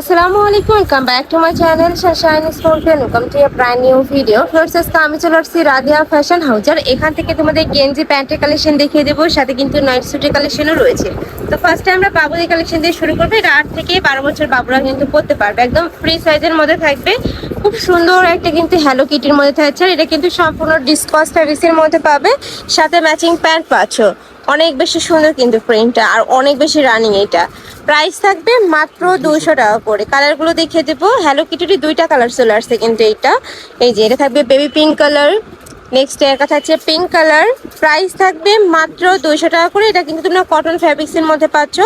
আসসালামু আলাইকুম welcome back to my channel শাশাইন স্পোর্টেন welcome to a brand new video floors আজকে আমি চলে আসছি রাধিয়া ফ্যাশন হাউজার এখান থেকে তোমাদের গেঞ্জি, প্যান্টের কালেকশন দেখিয়ে দেবো। সাথে কিন্তু নাইট স্যুটের কালেকশনও রয়েছে। তো ফার্স্টে আমরা বাবুদের কালেকশন দিয়ে শুরু করব। এটা আট থেকে বারো বছর বাবুরা কিন্তু পড়তে পারবে। একদম ফ্রি সাইজের মধ্যে থাকবে। খুব সুন্দর একটা কিন্তু হ্যালো কিটির মধ্যে থাকছে। আর এটা কিন্তু সম্পূর্ণ ডিসকস ফ্যাব্রিক্সের মধ্যে পাবে। সাথে ম্যাচিং প্যান্ট পাচ্ছ। অনেক বেশি সুন্দর কিন্তু প্রিন্টটা আর অনেক বেশি রানিং এটা। প্রাইস থাকবে মাত্র দুইশো টাকা করে। কালারগুলো দেখিয়ে দেবো। হ্যালো কিটির দুইটা কালার চলে আসছে কিন্তু এইটা এই যে এটা থাকবে বেবি পিঙ্ক কালার নেক্সট এর কথা হচ্ছে পিঙ্ক কালার প্রাইস থাকবে মাত্র দুইশো টাকা করে। এটা কিন্তু তোমরা কটন ফ্যাব্রিক্সের মধ্যে পাচ্ছ।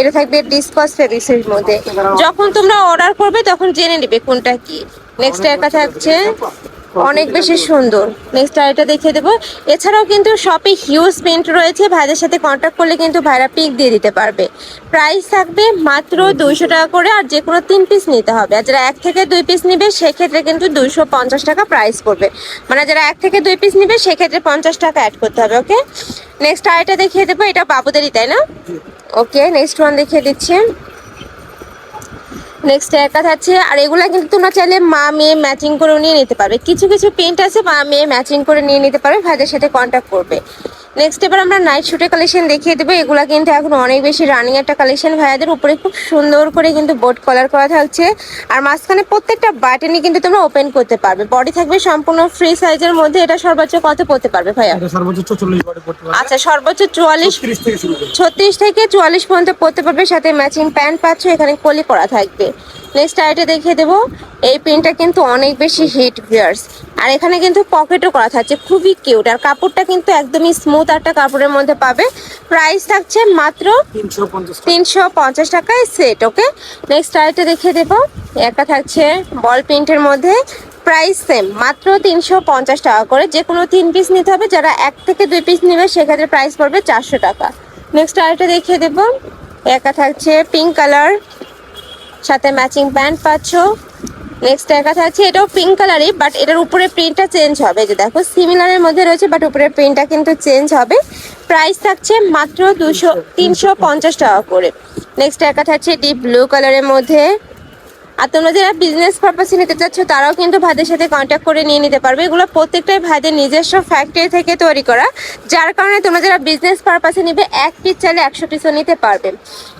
এটা থাকবে ডিসকস ফ্যাব্রিক্সের মধ্যে। যখন তোমরা অর্ডার করবে, তখন জেনে নেবে কোনটা কি। নেক্সট এর কথা হচ্ছে অনেক বেশি সুন্দর। নেক্সট আরেকটা দেখিয়ে দেবো। এছাড়াও কিন্তু শপে হিউজ প্রিন্ট রয়েছে। ভাইদের সাথে কন্ট্যাক্ট করলে কিন্তু ভাইরা পিক দিয়ে দিতে পারবে। প্রাইস থাকবে মাত্র দুইশো টাকা করে আর যে কোনো তিন পিস নিতে হবে। আর যারা এক থেকে দুই পিস নিবে সেক্ষেত্রে কিন্তু দুইশো পঞ্চাশ টাকা প্রাইস পড়বে। মানে যারা এক থেকে দুই পিস নিবে সেক্ষেত্রে পঞ্চাশ টাকা অ্যাড করতে হবে ওকে নেক্সট আরেকটা দেখিয়ে দেবো। এটা বাবুদেরই তাই না? ওকে নেক্সট ওয়ান দেখিয়ে দিচ্ছি। নেক্সট একটা আছে, আর এগুলো কিন্তু তোমরা চাইলে মা মেয়ে ম্যাচিং করে নিয়ে নিতে পারবে। কিছু কিছু পেন্ট আছে, মা মেয়ে ম্যাচিং করে নিয়ে নিতে পারবে, ভাইদের সাথে কন্ট্যাক্ট করবে। নেক্সট এবার আমরা নাইট শুটের কালেকশন দেখিয়ে দেবো। এগুলা কিন্তু এখন অনেক বেশি রানিং একটা কালেকশন ভাইয়াদের উপরে খুব সুন্দর করে কিন্তু বোট কলার করা থাকছে। আর মাঝখানে প্রত্যেকটা বাটনই কিন্তু তোমরা ওপেন করতে পারবে। বডি থাকবে সম্পূর্ণ ফ্রি সাইজের মধ্যে। এটা সর্বোচ্চ কত পড়তে পারবে ভাইয়া? এটা সর্বোচ্চ 44 বডি পারবে। আচ্ছা সর্বোচ্চ চুয়াল্লিশ 30 থেকে শুরু করে ছত্রিশ থেকে চুয়াল্লিশ পর্যন্ত পড়তে পারবে। সাথে ম্যাচিং প্যান্ট পাচ্ছ। এখানে কলি করা থাকবে। নেক্সট আইটে দেখিয়ে দেবো। এই প্রিন্টটা কিন্তু অনেক বেশি হিট ভিয়ার্স আর এখানে কিন্তু পকেটও করা থাকছে খুবই কিউট। আর কাপড়টা কিন্তু একদমই স্মুথ একটা কাপড়ের মধ্যে পাবে। প্রাইস থাকছে মাত্র তিনশো পঞ্চাশ টাকায় সেট ওকে? নেক্সট আইটে দেখিয়ে দেবো। একটা থাকছে বল প্রিন্টের মধ্যে। প্রাইস সেম মাত্র তিনশো পঞ্চাশ টাকা করে। যে কোনো তিন পিস নিতে হবে। যারা এক থেকে দুই পিস নেবে সেক্ষেত্রে প্রাইস পড়বে চারশো টাকা। নেক্সট আরেকটা দেখিয়ে দেবো। একা থাকছে পিঙ্ক কালার সাথে ম্যাচিং প্যান্ট পাচ্ছ। নেক্সট একা থাকছে এটাও পিঙ্ক কালারই বাট এটার উপরে প্রিন্টটা চেঞ্জ হবে। যে দেখো সিমিলারের মধ্যে রয়েছে বাট উপরে প্রিন্টটা কিন্তু চেঞ্জ হবে। প্রাইস থাকছে মাত্র দুশো, তিনশো পঞ্চাশ টাকা করে। নেক্সট একা থাকছে ডিপ ব্লু কালারের মধ্যে। আর তোমরা যারা বিজনেস পারপাসে নিতে চাচ্ছ, তারাও কিন্তু ভাইদের সাথে কন্ট্যাক্ট করে নিয়ে নিতে পারবে। এগুলো প্রত্যেকটাই ভাইদের নিজস্ব ফ্যাক্টরি থেকে তৈরি করা। যার কারণে তোমরা যারা বিজনেস পারপাসে নিবে, এক পিস চাইলে একশো পিসও নিতে পারবে।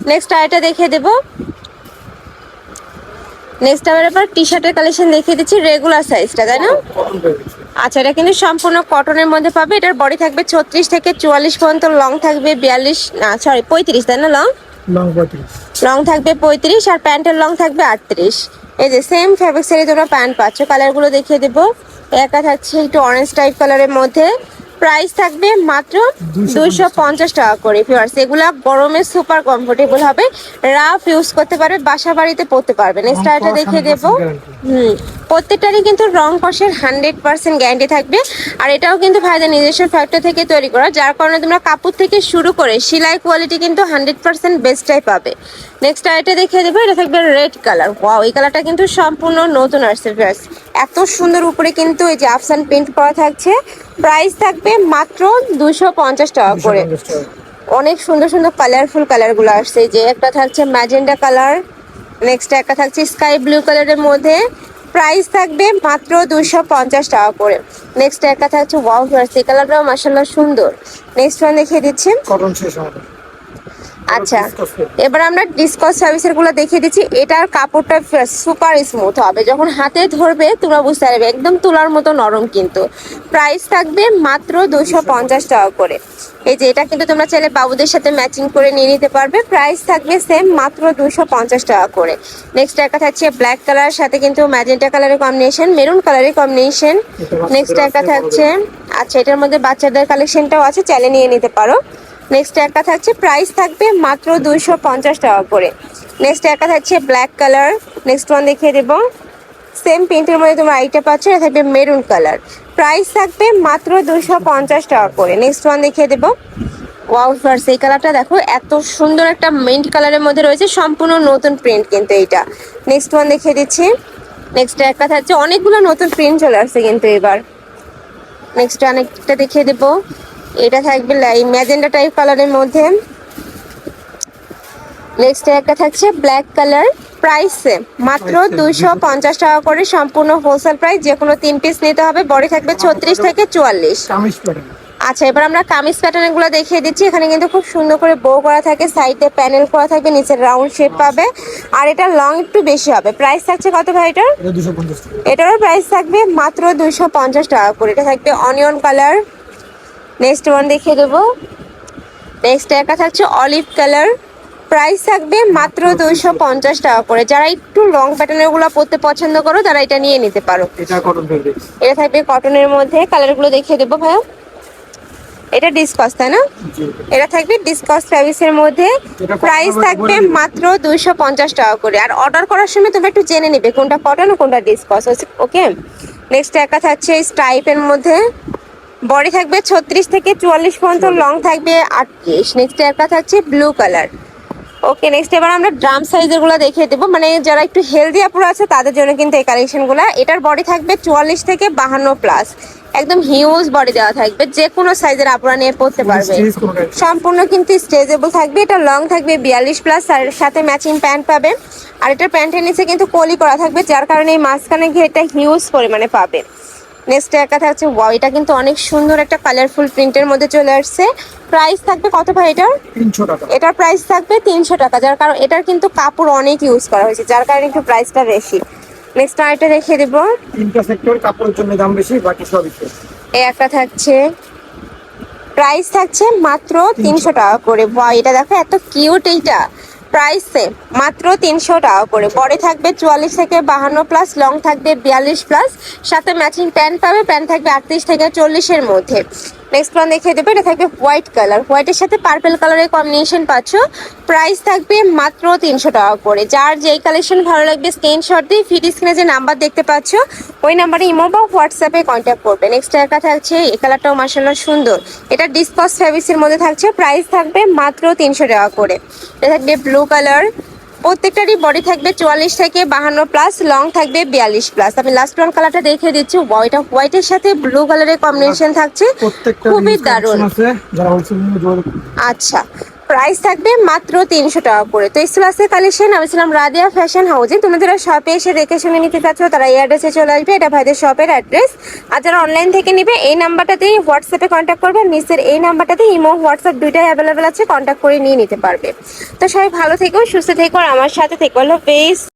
নেক্সট আরেকটা দেখিয়ে দেবো। নেক্সট আবার টি শার্টের কালেকশন দেখিয়ে দিচ্ছি রেগুলার সাইজটা তাই না? আচ্ছা এটা কিন্তু সম্পূর্ণ কটনের মধ্যে পাবে। এটার বডি থাকবে ছত্রিশ থেকে চুয়াল্লিশ পর্যন্ত লং থাকবে বিয়াল্লিশ না সরি পঁয়ত্রিশ তাই না লং লং থাকবে পঁয়ত্রিশ আর প্যান্টের লং থাকবে আটত্রিশ। এই যে সেম ফ্যাব্রিক্সেরই তোমরা প্যান্ট পাচ্ছ কালারগুলো দেখিয়ে দেবো। একা থাকছে একটু অরেঞ্জ টাইপ কালারের মধ্যে। প্রাইস থাকবে মাত্র দুইশো পঞ্চাশ টাকা করে ভিউয়ার্স এগুলো গরমে সুপার কমফোর্টেবল হবে। রাফ ইউজ করতে পারবে বাসা বাড়িতে পরতে পারবে নেক্সট রং আরেকটা কস দেখিয়ে 100% দেবো। হুম। প্রত্যেকটারই কিন্তু রং কষের হান্ড্রেড পার্সেন্ট গ্যারান্টি থাকবে। আর এটাও কিন্তু ভাইদের নিজস্ব ফ্যাক্টরি থেকে তৈরি করা যার কারণে তোমরা কাপড় থেকে শুরু করে সেলাই কোয়ালিটি কিন্তু হান্ড্রেড পার্সেন্ট বেস্টটাই পাবে। নেক্সট আরেকটা দেখিয়ে দেবো এটা থাকবে রেড কালার ওয়াও এই কালারটা কিন্তু সম্পূর্ণ নতুন আসছে ফ্রেস এত সুন্দর উপরে কিন্তু এই যে আফসান প্রিন্ট করা থাকছে। প্রাইস থাকবে মাত্র দুশো পঞ্চাশ টাকা করে। অনেক সুন্দর সুন্দর কালারফুল কালারগুলো আসছে। যে একটা থাকছে ম্যাজেন্ডা কালার নেক্সট একটা থাকছে স্কাই ব্লু কালারের মধ্যে। প্রাইস থাকবে মাত্র দুশো পঞ্চাশ টাকা করে। নেক্সট একটা হচ্ছে ওয়াও কালারটাও মাসাল্লাহ সুন্দর। নেক্সট ওয়ান দেখিয়ে দিচ্ছি। কটন আচ্ছা এবার আমরা ডিসকস সার্ভিসেরগুলো দেখিয়ে দিচ্ছি। এটার কাপড়টা সুপার স্মুথ হবে। যখন হাতে ধরবে তোমরা বুঝতে পারবে একদম তুলার মতো নরম কিন্তু। প্রাইস থাকবে মাত্র দুশো পঞ্চাশ টাকা করে। এই যে এটা কিন্তু তোমরা চাইলে বাবুদের সাথে ম্যাচিং করে নিয়ে নিতে পারবে। প্রাইস থাকবে সেম মাত্র দুশো পঞ্চাশ টাকা করে। নেক্সট একটা থাকছে ব্ল্যাক কালার সাথে কিন্তু ম্যাজেন্টা কালারের কম্বিনেশন মেরুন কালারের কম্বিনেশন নেক্সট একটা থাকছে আচ্ছা এটার মধ্যে বাচ্চাদের কালেকশনটাও আছে চাইলে নিয়ে নিতে পারো। নেক্সট একটা থাকছে প্রাইস থাকবে মাত্র দুইশো পঞ্চাশ টাকা করে। নেক্সট একটা থাকছে ব্ল্যাক কালার নেক্সট ওয়ান দেখিয়ে দেবো। সেম প্রিন্টের মধ্যে তোমরা আইটা পাচ্ছ, এটা থাকবে মেরুন কালার প্রাইস থাকবে মাত্র দুশো পঞ্চাশ টাকা করে। নেক্সট ওয়ান দেখিয়ে দেবো। ওয়াও ফার্স এই কালারটা দেখো, এত সুন্দর একটা মিন্ট কালারের মধ্যে রয়েছে, সম্পূর্ণ নতুন প্রিন্ট কিন্তু এইটা। নেক্সট ওয়ান দেখিয়ে দিচ্ছি। নেক্সট একটা থাকছে, অনেকগুলো নতুন প্রিন্ট চলে আসছে কিন্তু এবার। নেক্সট অনেকটা দেখিয়ে দেবো। এটা থাকবে লাই ম্যাজেন্ডা টাইপ কালারের মধ্যে। নেক্সট একটা থাকছে ব্ল্যাক কালার প্রাইস মাত্র দুইশো পঞ্চাশ টাকা করে সম্পূর্ণ হোলসেল প্রাইস যে কোনো তিন পিস নিতে হবে বডি থাকবে ছত্রিশ থেকে চুয়াল্লিশ। আচ্ছা এবার আমরা কামিজ প্যাটার্নগুলো দেখিয়ে দিচ্ছি। এখানে কিন্তু খুব সুন্দর করে বো করা থাকে সাইডে প্যানেল করা থাকবে নিচে রাউন্ড শেপ পাবে। আর এটা লং একটু বেশি হবে। প্রাইস থাকছে কত ভাই এটার? এটারও প্রাইস থাকবে মাত্র দুইশো পঞ্চাশ টাকা করে। এটা থাকবে অনিয়ন কালার নেক্সট ওয়ান দেখিয়ে দেবো। নেক্সট একটা থাকছে অলিভ কালার প্রাইস থাকবে মাত্র দুইশো পঞ্চাশ টাকা করে। যারা একটু লং প্যাটার্নেরগুলো পরতে পছন্দ করো তারা এটা নিয়ে নিতে পারো। এটা থাকবে কটনের মধ্যে। কালারগুলো দেখিয়ে দেবো ভাইয়া। এটা ডিসকস তাই না? এটা থাকবে ডিসকাস ফ্যাব্রিক্সের মধ্যে। প্রাইস থাকবে মাত্র দুইশো পঞ্চাশ টাকা করে। আর অর্ডার করার সময় তুমি একটু জেনে নিবে কোনটা কটন কোনটা ডিসকস ওকে নেক্সট একটা থাকছে স্ট্রাইপের মধ্যে। বডি থাকবে ছত্রিশ থেকে চুয়াল্লিশ পর্যন্ত লং থাকবে আটত্রিশ। নেক্সট একটা থাকছে ব্লু কালার ওকে নেক্সট এবার আমরা ড্রাম সাইজেরগুলো দেখিয়ে দেবো। মানে যারা একটু হেলদি আপুরা আছে তাদের জন্য কিন্তু এই কালেকশনগুলা। এটার বডি থাকবে চুয়াল্লিশ থেকে বাহান্ন প্লাস একদম হিউজ বডি দেওয়া থাকবে। যে কোনো সাইজের আপুরা নিয়ে পড়তে পারবে। সম্পূর্ণ কিন্তু স্ট্রেচেবল থাকবে। এটা লং থাকবে বিয়াল্লিশ প্লাস আর সাথে ম্যাচিং প্যান্ট পাবে। আর এটার প্যান্টের নিচে কিন্তু কলি করা থাকবে যার কারণে এই মাঝখানে ঘেরটা হিউজ পরিমাণে পাবে। নেক্সট একটা থাকছে ওয়াও এটা কিন্তু অনেক সুন্দর একটা কালারফুল প্রিন্টের মধ্যে চলে আসছে। প্রাইস থাকবে কত ভাই এটার? এটার প্রাইস থাকবে তিনশো টাকা যার কারণ এটার কিন্তু কাপড় অনেক ইউজ করা হয়েছে যার কারণে একটু প্রাইসটা বেশি। নেক্সট আরেকটা রেখে দেবো। তিনটা সেক্টর কাপড়ের জন্য দাম বেশি বাকি সবই। এই একটা থাকছে। প্রাইস থাকছে মাত্র তিনশো টাকা করে। বাহ এটা দেখো এত কিউট এইটা। প্রাইস সেম মাত্র তিনশো টাকা করে। পরে থাকবে চুয়াল্লিশ থেকে বাহান্ন প্লাস লং থাকবে বিয়াল্লিশ প্লাস সাথে ম্যাচিং প্যান্ট পাবে প্যান্ট থাকবে আটত্রিশ থেকে চল্লিশের মধ্যে। নেক্সট ওয়ান দেখিয়ে দেবে, এটা থাকবে হোয়াইট কালার হোয়াইটের সাথে পার্পেল কালারের কম্বিনেশন পাচ্ছ। প্রাইস থাকবে মাত্র তিনশো টাকা করে। যার যেই কালেকশন ভালো লাগবে স্ক্রিনশট দিয়ে ফিড স্ক্রিনে যে নাম্বার দেখতে পাচ্ছ, ওই নাম্বারে ইমো বা হোয়াটসঅ্যাপে কন্ট্যাক্ট করবে। নেক্সট একটা থাকছে, এই কালারটাও মার্শাল্লাহ সুন্দর। এটা ডিসকাস ফ্যাব্রিক্সের মধ্যে থাকছে প্রাইস থাকবে মাত্র তিনশো টাকা করে। এটা থাকবে ব্লু কালার প্রত্যেকটারই বডি থাকবে চুয়াল্লিশ থেকে বাহান্ন প্লাস লং থাকবে বিয়াল্লিশ প্লাস আমি লাস্ট ওয়ান কালারটা দেখে দিচ্ছি। হোয়াইট হোয়াইট এর সাথে ব্লু কালারের কম্বিনেশন থাকছে। খুবই দারুণ দারুণ। আচ্ছা। প্রাইস থাকবে মাত্র তিনশো টাকা করে। তো ইসলাসের কালেকশন আমি ছিলাম রাদিয়া ফ্যাশন হাউসে তুমি যারা শপে এসে দেখে শুনে নিতে চাচ্ছ, তারা এই অ্যাড্রেসে চলে আসবে, এটা ভাইদের শপের অ্যাড্রেস আর যারা অনলাইন থেকে নিবে, এই নাম্বারটাতেই হোয়াটসঅ্যাপে কন্ট্যাক্ট করবে নিচের এই নাম্বারটাতে ইমো হোয়াটসঅ্যাপ দুইটাই অ্যাভেলেবেল আছে কন্ট্যাক্ট করে নিয়ে নিতে পারবে। তো সবাই ভালো থেকো, সুস্থ থেকো, আর আমার সাথে থেকো হলো পেজ